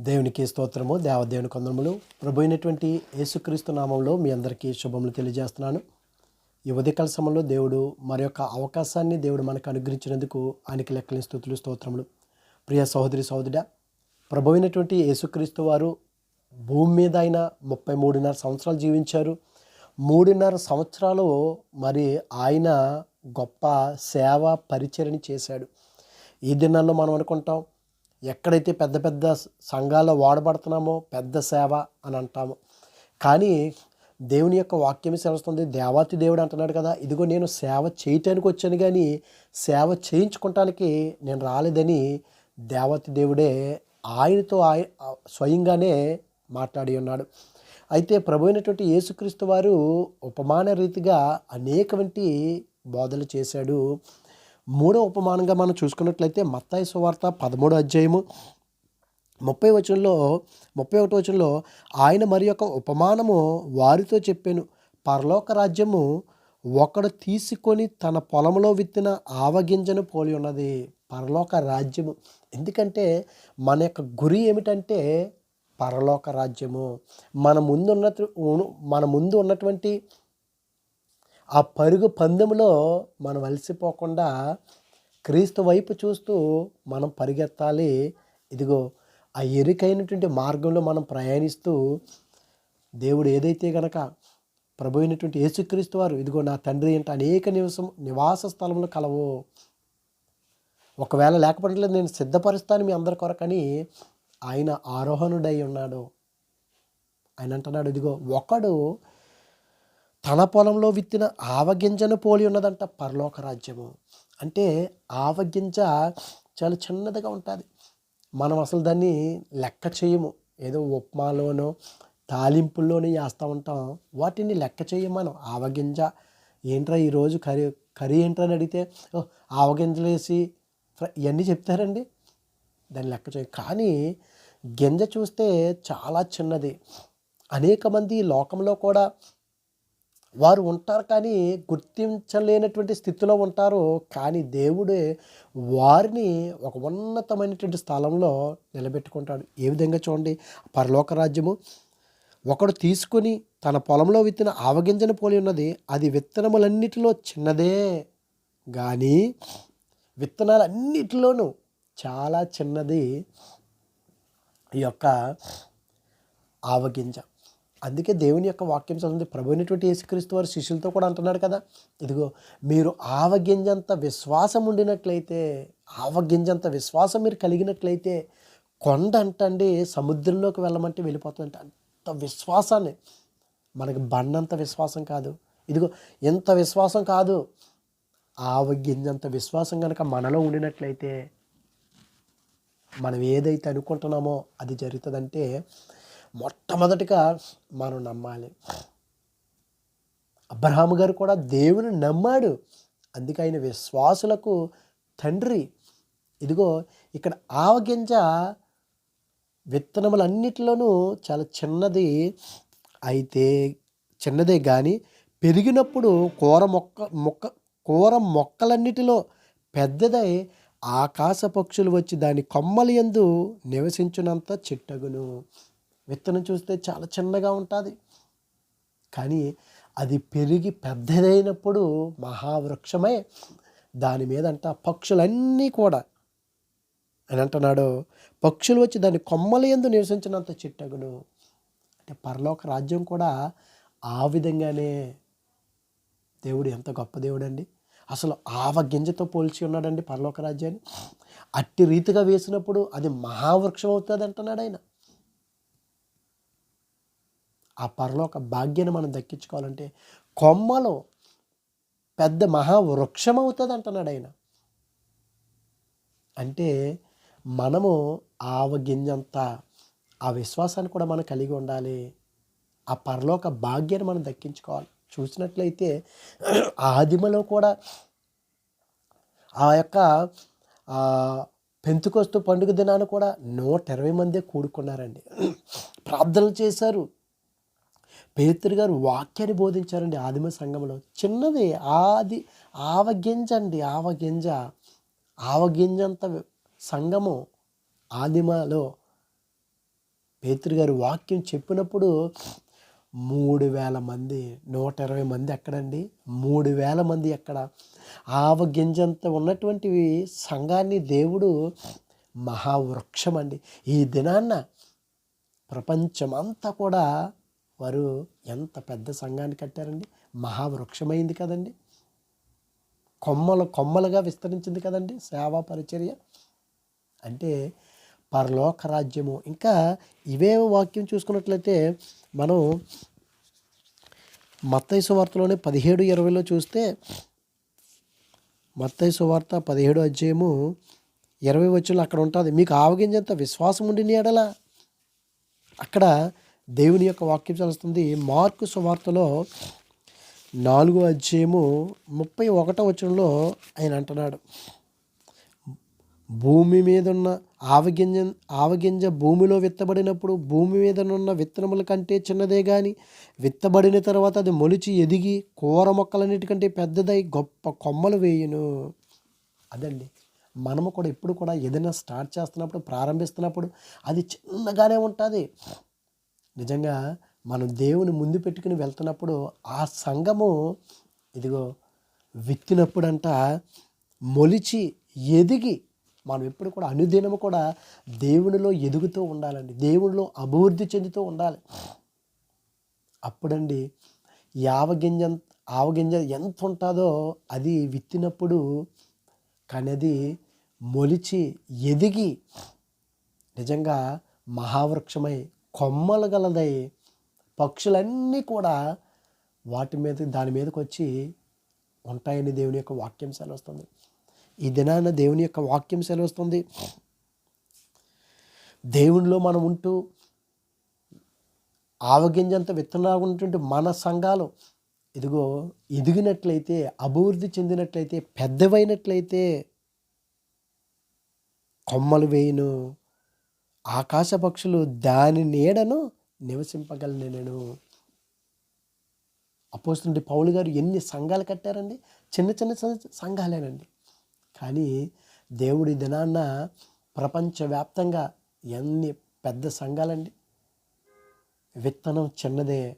దేవునికి స్తోత్రము దేవదేవుని కొందములు ప్రభు అయినటువంటి యేసుక్రీస్తు నామంలో మీ అందరికీ శుభములు తెలియజేస్తున్నాను. ఈ ఉదయకాల సమయంలో దేవుడు మరి యొక్క అవకాశాన్ని దేవుడు మనకు అనుగ్రహించినందుకు ఆయనకి లెక్కలేని స్థుతులు స్తోత్రములు. ప్రియ సహోదరి సహోదరుడ ప్రభు అయినటువంటి యేసుక్రీస్తు వారు భూమి మీద ఆయన ముప్పై మూడున్నర సంవత్సరాలు జీవించారు. మూడున్నర సంవత్సరాలు మరి ఆయన గొప్ప సేవ పరిచరణ చేశాడు. ఈ దినాల్లో మనం అనుకుంటాం ఎక్కడైతే పెద్ద పెద్ద సంఘాల్లో వాడబడుతున్నామో పెద్ద సేవ అని అంటాము. కానీ దేవుని యొక్క వాక్యం సెలవుస్తుంది. దేవాతి దేవుడు అంటున్నాడు కదా ఇదిగో నేను సేవ చేయటానికి వచ్చాను కానీ సేవ చేయించుకోవటానికి నేను రాలేదని దేవతి దేవుడే ఆయనతో ఆయ స్వయంగానే మాట్లాడి ఉన్నాడు. అయితే ప్రభు అయినటువంటి యేసుక్రీస్తు వారు ఉపమాన రీతిగా అనేకవంటి బోధలు చేశాడు. మూడో ఉపమానంగా మనం చూసుకున్నట్లయితే మత్తాయి సువార్త పదమూడో అధ్యాయము ముప్పై వచనంలో ముప్పై ఒకటి వచనంలో ఆయన మరి యొక్క ఉపమానము వారితో చెప్పాను. పరలోక రాజ్యము ఒకడు తీసుకొని తన పొలంలో విత్తిన ఆవగింజను పోలి ఉన్నది. పరలోక రాజ్యము. ఎందుకంటే మన యొక్క గురి ఏమిటంటే పరలోక రాజ్యము. మన ముందు ఉన్న మన ముందు ఉన్నటువంటి ఆ పరుగు పందెంలో మనం అలసిపోకుండా క్రీస్తు వైపు చూస్తూ మనం పరిగెత్తాలి. ఇదిగో ఆ ఎరుకైనటువంటి మార్గంలో మనం ప్రయాణిస్తూ దేవుడు ఏదైతే గనక ప్రభు అయినటువంటి యేసుక్రీస్తు వారు ఇదిగో నా తండ్రి అంటే అనేక నివసం నివాస స్థలంలో కలవు. ఒకవేళ లేకపోవట్లేదు నేను సిద్ధపరుస్తాను మీ అందరి కొరకని ఆయన ఆరోహణుడై ఉన్నాడు. ఆయన అంటున్నాడు ఇదిగో ఒకడు తన పొలంలో విత్తిన ఆవగింజను పోలి ఉన్నదంట పరలోక రాజ్యము. అంటే ఆవగింజ చాలా చిన్నదిగా ఉంటుంది. మనం అసలు దాన్ని లెక్క చేయము. ఏదో ఉప్మాలోనో తాలింపుల్లోనే వేస్తూ ఉంటాం. వాటిని లెక్క చేయము మనం. ఆవగింజ ఏంట్రా ఈరోజు కర్రీ కర్రీ ఏంట్రా అని అడిగితే "ఓ, ఆవగింజలు వేసి ఇవన్నీ చెప్తారండి. దాన్ని లెక్క చేయ కానీ గింజ చూస్తే చాలా చిన్నది. అనేక మంది లోకంలో కూడా వారు ఉంటారు కానీ గుర్తించలేనటువంటి స్థితిలో ఉంటారు. కానీ దేవుడే వారిని ఒక ఉన్నతమైనటువంటి స్థలంలో నిలబెట్టుకుంటాడు. ఏ విధంగా చూడండి. పరలోక రాజ్యము ఒకడు తీసుకొని తన పొలంలో విత్తిన ఆవగింజను పోలి ఉన్నది. అది విత్తనములన్నిటిలో చిన్నదే. కానీ విత్తనాలన్నిటిలోనూ చాలా చిన్నది ఈ యొక్క ఆవగింజ. అందుకే దేవుని యొక్క వాక్యం చదువుతుంది. ప్రభు అయినటువంటి యేసుక్రీస్తు వారి శిష్యులతో కూడా అంటున్నాడు కదా. ఇదిగో మీరు ఆవగింజంత విశ్వాసం ఉండినట్లయితే ఆవగింజంత విశ్వాసం మీరు కలిగినట్లయితే కొండ అంటండి సముద్రంలోకి వెళ్ళమంటే వెళ్ళిపోతుందంటే అంత విశ్వాసాన్ని. మనకి బండంత విశ్వాసం కాదు. ఇదిగో ఎంత విశ్వాసం కాదు. ఆవగింజంత విశ్వాసం కనుక మనలో ఉండినట్లయితే మనం ఏదైతే అనుకుంటున్నామో అది జరుగుతుందంటే మొట్టమొదటిగా మనం నమ్మాలి. అబ్రహాము గారు కూడా దేవుని నమ్మాడు. అందుకే ఆయన విశ్వాసులకు తండ్రి. ఇదిగో ఇక్కడ ఆవగింజ విత్తనములన్నిటిలోనూ చాలా చిన్నది అయితే చిన్నదే కానీ పెరిగినప్పుడు కూర మొక్క మొక్క కూర మొక్కలన్నిటిలో పెద్దదై ఆకాశ పక్షులు వచ్చి దాని కొమ్మలు యందు నివసించినంత చిట్టగును. విత్తనం చూస్తే చాలా చిన్నగా ఉంటుంది. కానీ అది పెరిగి పెద్దదైనప్పుడు మహావృక్షమై దాని మీద అంట పక్షులన్నీ కూడా. అని అంటున్నాడు. పక్షులు వచ్చి దాని కొమ్మల ఎందు నివసించినంత చిట్టగును అంటే పరలోక రాజ్యం కూడా ఆ విధంగానే దేవుడు ఎంత గొప్ప దేవుడు అండి అసలు ఆవ గింజతో పోల్చి ఉన్నాడండి పరలోక రాజ్యాన్ని. అట్టి రీతిగా వేసినప్పుడు అది మహావృక్షం అవుతుంది అంటున్నాడు ఆయన. ఆ పరలోక భాగ్యాన్ని మనం దక్కించుకోవాలంటే కొమ్మలో పెద్ద మహావృక్షం అవుతుంది అంటున్నాడు ఆయన. అంటే మనము ఆవగింజంత ఆ విశ్వాసాన్ని కూడా మనం కలిగి ఉండాలి. ఆ పరలోక భాగ్యాన్ని మనం దక్కించుకోవాలి. చూసినట్లయితే ఆదిమలో కూడా ఆ యొక్క పెంతుకొస్తూ పండుగ దినాన్ని కూడా నూట ఇరవై మందే కూడుకున్నారండి. ప్రార్థనలు చేశారు. పేతురు గారు వాక్యాన్ని బోధించారండి ఆదిమ సంఘంలో చిన్నది ఆది ఆవగింజ అండి ఆవగింజ. ఆవగింజంత సంఘము ఆదిమలో పేతురు గారు వాక్యం చెప్పినప్పుడు మూడు వేల మంది నూట ఇరవై మంది ఎక్కడండి? మూడు వేల మంది ఎక్కడ? ఆవగింజంత ఉన్నటువంటివి సంఘాన్ని దేవుడు మహావృక్షం అండి. ఈ దినాన్న ప్రపంచమంతా కూడా వారు ఎంత పెద్ద సంఘాన్ని కట్టారండి? మహావృక్షమైంది కదండి. కొమ్మలు కొమ్మలుగా విస్తరించింది కదండి సేవా పరిచర్య. అంటే పరలోక రాజ్యము. ఇంకా ఇవే వాక్యం చూసుకున్నట్లయితే మనం మత్తైసు వార్తలోనే పదిహేడు ఇరవైలో చూస్తే మత్తయి సువార్త పదిహేడు అధ్యాయము ఇరవై వచ్చులు అక్కడ ఉంటుంది. మీకు ఆవగింజంత విశ్వాసం ఉండి ఎడల? అక్కడ దేవుని యొక్క వాక్యం చదువుతుంది. మార్కు సువార్తలో నాలుగో అధ్యాయము ముప్పై ఒకటో వచనంలో ఆయన అంటున్నాడు. భూమి మీద ఉన్న ఆవగింజ ఆవగింజ భూమిలో విత్తబడినప్పుడు భూమి మీద ఉన్న విత్తనముల కంటే చిన్నదే కానీ విత్తబడిన తర్వాత అది మొలిచి ఎదిగి కూర మొక్కలన్నిటికంటే పెద్దదై గొప్ప కొమ్మలు వేయును. అదండి. మనము కూడా ఎప్పుడు కూడా ఏదైనా స్టార్ట్ చేస్తున్నప్పుడు ప్రారంభిస్తున్నప్పుడు అది చిన్నగానే ఉంటుంది. నిజంగా మనం దేవుని ముందు పెట్టుకుని వెళ్తున్నప్పుడు ఆ సంఘము ఇదిగో విత్తినప్పుడంట మొలిచి ఎదిగి మనం ఎప్పుడు కూడా అనుదినము కూడా దేవునిలో ఎదుగుతూ ఉండాలండి. దేవునిలో అభివృద్ధి చెందుతూ ఉండాలి. అప్పుడండి యావగింజ ఆవగింజ ఎంత ఉంటుందో అది విత్తినప్పుడు కానీ అది మొలిచి ఎదిగి నిజంగా మహావృక్షమై కొమ్మలు గలదై పక్షులన్నీ కూడా వాటి మీద దాని మీదకి వచ్చి ఉంటాయని దేవుని యొక్క వాక్యం సెలవుస్తుంది. ఈ దినాన దేవుని యొక్క వాక్యం సెలవుస్తుంది. దేవునిలో మనం ఉంటూ ఆవగింజంత విత్తనాలు ఉన్నటువంటి మన సంఘాలు ఇదిగో ఎదిగినట్లయితే అభివృద్ధి చెందినట్లయితే పెద్దవైనట్లయితే కొమ్మలు వేయను. ఆకాశ పక్షులు దాని నీడను నివసింపగలను నేను. అపోస్తుంటే పౌలు గారు ఎన్ని సంఘాలు కట్టారండి? చిన్న చిన్న చిన్న సంఘాలేనండి. కానీ దేవుడి దినాన్న ప్రపంచవ్యాప్తంగా ఎన్ని పెద్ద సంఘాలండి? విత్తనం చిన్నదే.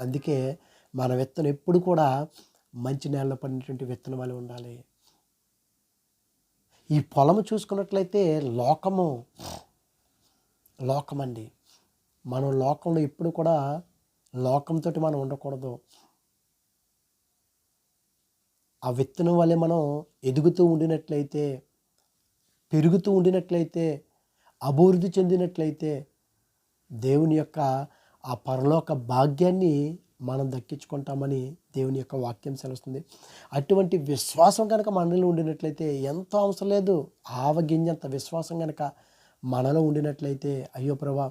అందుకే మన విత్తనం ఎప్పుడు కూడా మంచి నేలలో పడినటువంటి విత్తనం వల్ల ఉండాలి. ఈ పొలము చూసుకున్నట్లయితే లోకము లోకమండి. మనం లోకంలో ఎప్పుడు కూడా లోకంతో మనం ఉండకూడదు. ఆ విత్తనం వల్లే మనం ఎదుగుతూ ఉండినట్లయితే పెరుగుతూ ఉండినట్లయితే అభివృద్ధి చెందినట్లయితే దేవుని యొక్క ఆ పరలోక భాగ్యాన్ని మనం దక్కించుకుంటామని దేవుని యొక్క వాక్యం సెలవుస్తుంది. అటువంటి విశ్వాసం కనుక మనలో ఉండినట్లయితే ఎంతో అవసరం లేదు. ఆవగింజంత విశ్వాసం కనుక మనలో ఉండినట్లయితే అయ్యో ప్రభా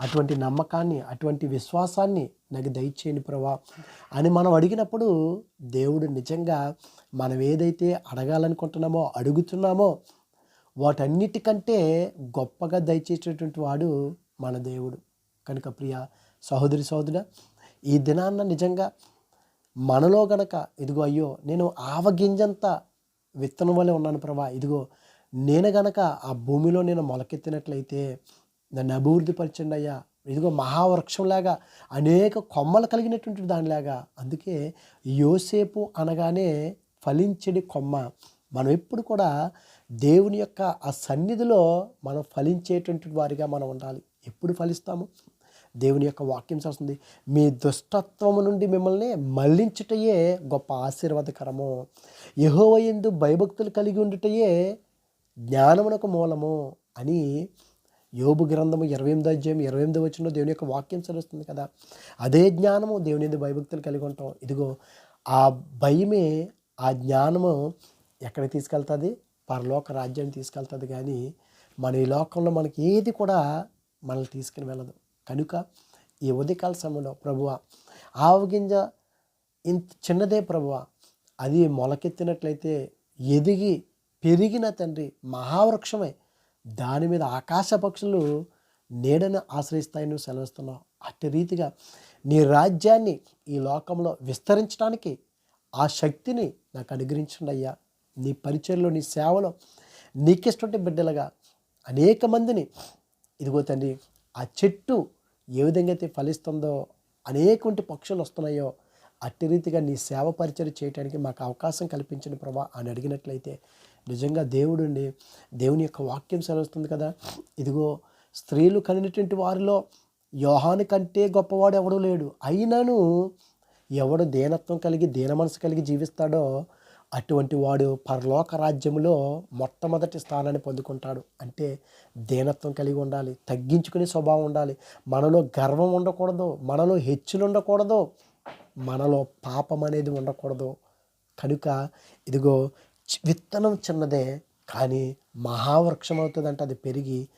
అటువంటి నమ్మకాన్ని అటువంటి విశ్వాసాన్ని నాకు దయచేయండి ప్రభా అని మనం అడిగినప్పుడు దేవుడు నిజంగా మనం ఏదైతే అడగాలనుకుంటున్నామో అడుగుతున్నామో వాటన్నిటికంటే గొప్పగా దయచేసేటటువంటి వాడు మన దేవుడు. కనుక ప్రియ సహోదరి సహోదర ఈ దినాన్న నిజంగా మనలో గనక ఇదిగో అయ్యో నేను ఆవగింజంత విత్తనం వలె ఉన్నాను ప్రభా. ఇదిగో నేను గనక ఆ భూమిలో నేను మొలకెత్తినట్లయితే నన్ను అభివృద్ధి పరిచండి అయ్యా. ఇదిగో మహావృక్షంలాగా అనేక కొమ్మలు కలిగినటువంటి దానిలాగా. అందుకే యోసేపు అనగానే ఫలించడి కొమ్మ. మనం ఎప్పుడు కూడా దేవుని యొక్క ఆ సన్నిధిలో మనం ఫలించేటువంటి వారిగా మనం ఉండాలి. ఎప్పుడు ఫలిస్తాము? దేవుని యొక్క వాక్యం చేస్తుంది. మీ దుష్టత్వము నుండి మిమ్మల్ని మళ్ళించుటయే గొప్ప ఆశీర్వాదకరము. యహోవయందు భయభక్తులు కలిగి ఉండుటయే జ్ఞానమునకు మూలము అని యోబు గ్రంథము ఇరవై ఎనిమిది అధ్యాయం ఇరవై ఎనిమిది వచ్చిన దేవుని యొక్క వాక్యం చదువుతుంది కదా. అదే జ్ఞానము దేవుని ఎందు భయభక్తులు కలిగి ఉంటాం. ఇదిగో ఆ భయమే ఆ జ్ఞానము ఎక్కడికి తీసుకెళ్తుంది? పరలోక రాజ్యాన్ని తీసుకెళ్తుంది. కానీ మన ఈ లోకంలో మనకి ఏది కూడా మనల్ని తీసుకుని వెళ్ళదు. కనుక ఈ ఉదయకాల సమయంలో ప్రభువ ఆవగింజ ఇంత చిన్నదే ప్రభువ అది మొలకెత్తినట్లయితే ఎదిగి పెరిగిన తండ్రి మహావృక్షమే. దాని మీద ఆకాశ పక్షులు నీడను ఆశ్రయిస్తాయని నువ్వు సెలవిస్తున్నావు. అట్టి రీతిగా నీ రాజ్యాన్ని ఈ లోకంలో విస్తరించడానికి ఆ శక్తిని నాకు అనుగ్రహించండి అయ్యా. నీ పరిచయంలో నీ సేవలో నీకిష్టంటే బిడ్డలుగా అనేక మందిని ఇదిగో తండ్రి ఆ చెట్టు ఏ విధంగా అయితే ఫలిస్తుందో అనేటువంటి పక్షులు వస్తున్నాయో అట్టి రీతిగా నీ సేవ పరిచయం చేయడానికి మాకు అవకాశం కల్పించిన ప్రభా అని అడిగినట్లయితే నిజంగా దేవుడుండి దేవుని యొక్క వాక్యం సెలవుస్తుంది కదా ఇదిగో స్త్రీలు కనినటువంటి వారిలో యోహాను కంటే గొప్పవాడు ఎవడూ లేడు. అయినను ఎవడు దీనత్వం కలిగి దీన మనసు కలిగి జీవిస్తాడో అటువంటి వాడు పరలోక రాజ్యంలో మొట్టమొదటి స్థానాన్ని పొందుకుంటాడు. అంటే దీనత్వం కలిగి ఉండాలి తగ్గించుకునే స్వభావం ఉండాలి. మనలో గర్వం ఉండకూడదు మనలో హెచ్చులు ఉండకూడదు మనలో పాపం అనేది ఉండకూడదు. కనుక ఇదిగో చి- విత్తనం చిన్నదే కానీ మహావృక్షం అవుతుందంటే అది పెరిగి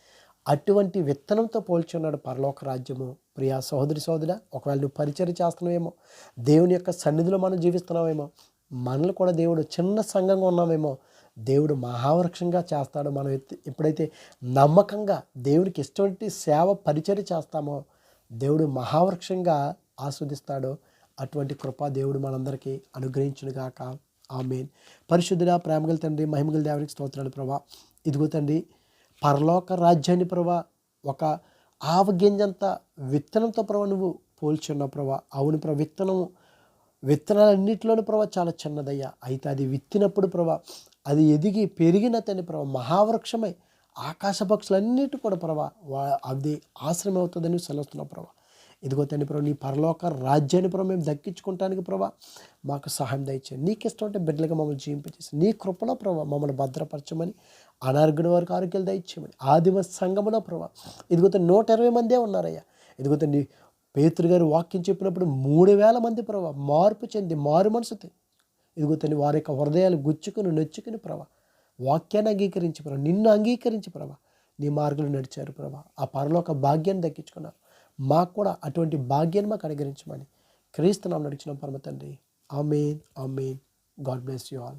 అటువంటి విత్తనంతో పోల్చున్నాడు పరలోక రాజ్యము. ప్రియా సహోదరి సోదర ఒకవేళ నువ్వు పరిచయం చేస్తున్నావేమో దేవుని యొక్క సన్నిధిలో మనం జీవిస్తున్నామేమో మనల్ని కూడా దేవుడు చిన్న సంఘంగా ఉన్నామేమో. దేవుడు మహావృక్షంగా చేస్తాడు. మనం ఎప్పుడైతే నమ్మకంగా దేవునికి ఇష్టమైన సేవ పరిచయం చేస్తామో దేవుడు మహావృక్షంగా ఆస్వాదిస్తాడో. అటువంటి కృప దేవుడు మనందరికీ అనుగ్రహించునుగాక. ఆమెన్. పరిశుద్ధుడా ప్రేమగల తండ్రి మహిమగల దేవునికి స్తోత్రాలు ప్రభా. ఇదిగో తండ్రి పరలోక రాజ్యాన్ని ప్రభా ఒక ఆవగింజంత విత్తనంతో ప్రభా నువ్వు పోల్చున్నావు ప్రభా. అవును ప్రభా విత్తనం విత్తనాలన్నింటిలోనూ ప్రభా చాలా చిన్నదయ్యా. అయితే అది విత్తినప్పుడు ప్రభా అది ఎదిగి పెరిగిన తని ప్రభా మహావృక్షమై ఆకాశ పక్షులన్నిటి కూడా ప్రభా వా- అది ఆశ్రమం అవుతుందని సెలవుస్తున్నావు ప్రభా. ఇదిగో తండ్రి ప్రభు నీ పరలోక రాజ్యాన్ని ప్రభు మేము దక్కించుకుంటానికి ప్రభా మాకు సహాయం దయచేయండి. నీకు ఇష్టం అంటే బిడ్డలుగా మమ్మల్ని జీవింపచేసి నీ కృపలో ప్రభా మమ్మల్ని భద్రపరచమని అనారోగ్యుల వారికి ఆరోగ్యాలు దయచేయమని ఆదిమ సంఘములో ప్రభా ఇదిగో నూట ఇరవై మందే ఉన్నారయ్యా. ఇదిగోతే నీ పేతురు గారు వాక్యం చెప్పినప్పుడు మూడు వేల మంది ప్రభా మార్పు చెంది మారు మనసు ఇదిగో తండ్రి వారి యొక్క హృదయాలు గుచ్చుకుని నొచ్చుకుని ప్రభా వాక్యాన్ని అంగీకరించి ప్రభా నిన్ను అంగీకరించి ప్రభా నీ మార్గంలో నడిచారు ప్రభా. ఆ పరలోక భాగ్యాన్ని దక్కించుకున్నారు. మాకు కూడా అటువంటి భాగ్యాన్ని మాకు అనుగ్రహించమని క్రీస్తు నామం నడిచిన పరమ తండ్రి. Amen amen. God bless you all.